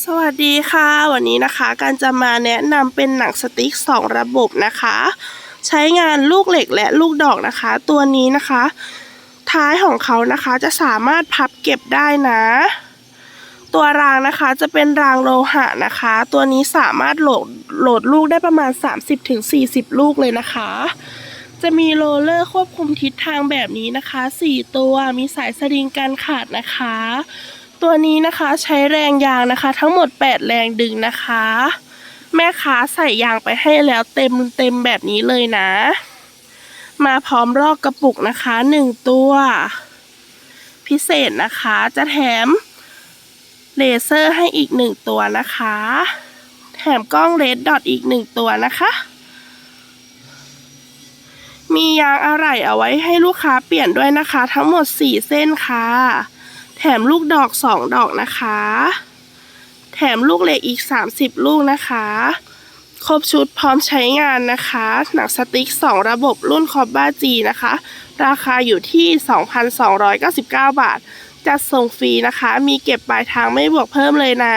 สวัสดีค่ะ วันนี้นะคะการจะมาแนะนำเป็นหนังสติ๊ก 2 ระบบนะคะ ใช้งานลูกเหล็กและลูกดอกนะคะ ตัวนี้นะคะ ท้ายของเขานะคะจะสามารถพับเก็บได้นะ ตัวรางนะคะจะเป็นรางโลหะนะคะ ตัวนี้สามารถโหลดโหลดลูกได้ประมาณ 30-40 ลูกเลยนะคะ จะมีโรลเลอร์ควบคุมทิศทางแบบนี้นะคะ 4 ตัวมีสายสลิงกันขาดนะคะ ตัวนี้นะคะใช้แรงยางนะคะ ทั้งหมด 8 แรงดึงนะคะ แม่ค้าใส่ยางไปให้แล้วเต็มเต็มแบบนี้เลยนะ มาพร้อมรอกกระปุกนะคะ 1 ตัว พิเศษนะคะจะแถมเลเซอร์ให้อีก 1 ตัวนะคะ แถมกล้องเลดดอทอีก 1 ตัวนะคะมียางอะไหล่เอาไว้ให้ลูกค้าเปลี่ยนด้วยนะคะ ทั้งหมด 4 เส้นค่ะ แถมลูกดอกสองดอกนะคะ แถมลูกเหล็กอีก30ลูกนะคะ ครบชุดพร้อมใช้งานนะคะ หนังสติ๊ก2ระบบรุ่นคอบบ้าจีนะคะ ราคาอยู่ที่ 2,299 บาท จัดส่งฟรีนะคะ มีเก็บปลายทางไม่บวกเพิ่มเลยนะ